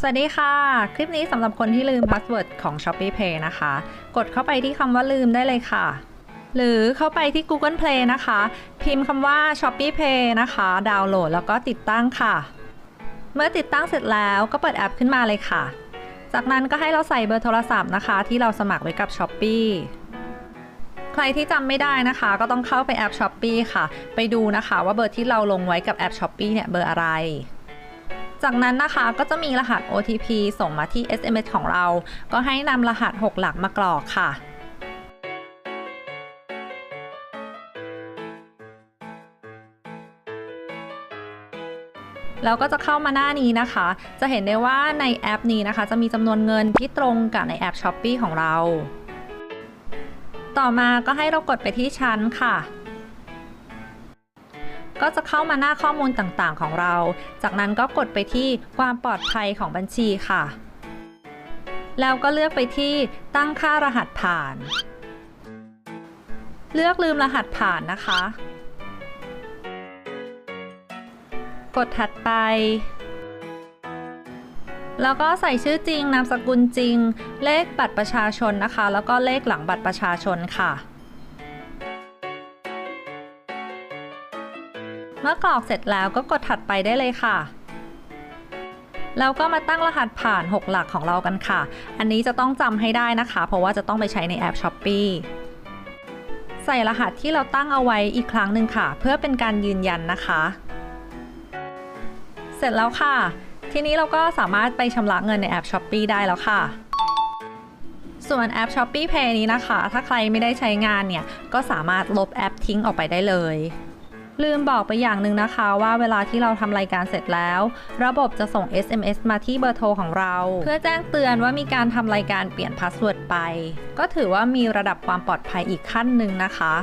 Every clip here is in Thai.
สวัสดีค่ะ คลิปนี้สำหรับคนที่ลืมพาสเวิร์ดของ Shopee Pay นะคะ กดเข้าไปที่คำว่าลืมได้เลยค่ะ หรือเข้าไปที่ Google Play นะคะ พิมพ์คำว่า Shopee Pay นะคะ ดาวน์โหลดแล้วก็ติดตั้งค่ะ เมื่อติดตั้งเสร็จแล้วก็เปิดแอปขึ้นมาเลยค่ะ จากนั้นก็ให้เราใส่เบอร์โทรศัพท์นะคะ ที่เราสมัครไว้กับ Shopee ใครที่จำไม่ได้นะคะ ก็ต้องเข้าไปแอป Shopee ค่ะ ไปดูนะคะว่าเบอร์ที่เราลงไว้กับแอป Shopee เนี่ยเบอร์อะไร จากนั้นนะคะก็จะมีรหัส OTP ส่งมาที่ SMS ของเรา ก็ให้นำรหัส 6 หลักมากรอกค่ะแล้วก็จะเข้ามาหน้านี้นะคะ จะเห็นได้ว่าในแอปนี้นะคะ จะมีจำนวนเงินที่ตรงกับในแอป Shopee ของเรา ต่อมาก็ให้เรากดไปที่ชั้นค่ะ ก็จะเข้ามาหน้าข้อมูลต่างๆ ของเรา จากนั้นก็กดไปที่ความปลอดภัยของบัญชีค่ะ แล้วก็เลือกไปที่ตั้งค่ารหัสผ่าน เลือกลืมรหัสผ่านนะคะ กดถัดไปแล้วก็ใส่ชื่อจริง นามสกุลจริง เลขบัตรประชาชนนะคะ แล้วก็เลขหลังบัตรประชาชนค่ะ มื่อกรอกเสร็จแล้วก็กดถัดไปได้เลยค่ะแล้วก็มาตั้งรหัสผ่าน 6 หลักของเรากันค่ะ อันนี้จะต้องจำให้ได้นะคะ เพราะว่าจะต้องไปใช้ในแอป Shopee ใส่รหัสที่เราตั้งเอาไว้อีกครั้งหนึ่งค่ะ เพื่อเป็นการยืนยันนะคะ เสร็จแล้วค่ะ ทีนี้เราก็สามารถไปชำระเงินในแอป Shopee ได้แล้วค่ะ ส่วนแอป Shopee Pay นี้นะคะ ถ้าใครไม่ได้ใช้งานเนี่ย ก็สามารถลบแอปทิ้งออกไปได้เลย ลืมบอกไปอย่างหนึ่งนะคะว่าเวลาที่เราทำรายการเสร็จแล้ว ระบบจะส่ง SMS มาที่เบอร์โทรของเรา เพื่อแจ้งเตือนว่ามีการทำรายการเปลี่ยนพาสเวิร์ดไป ก็ถือว่ามีระดับความปลอดภัยอีกขั้นหนึ่งนะคะ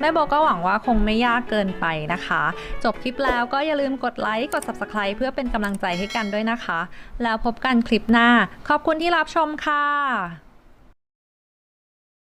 แม่โบก็หวังว่าคงไม่ยากเกินไปนะคะ จบคลิปแล้วก็อย่าลืมกดไลค์กด Subscribe เพื่อเป็นกำลังใจให้กันด้วยนะคะ แล้วพบกันคลิปหน้า ขอบคุณที่รับชมค่ะ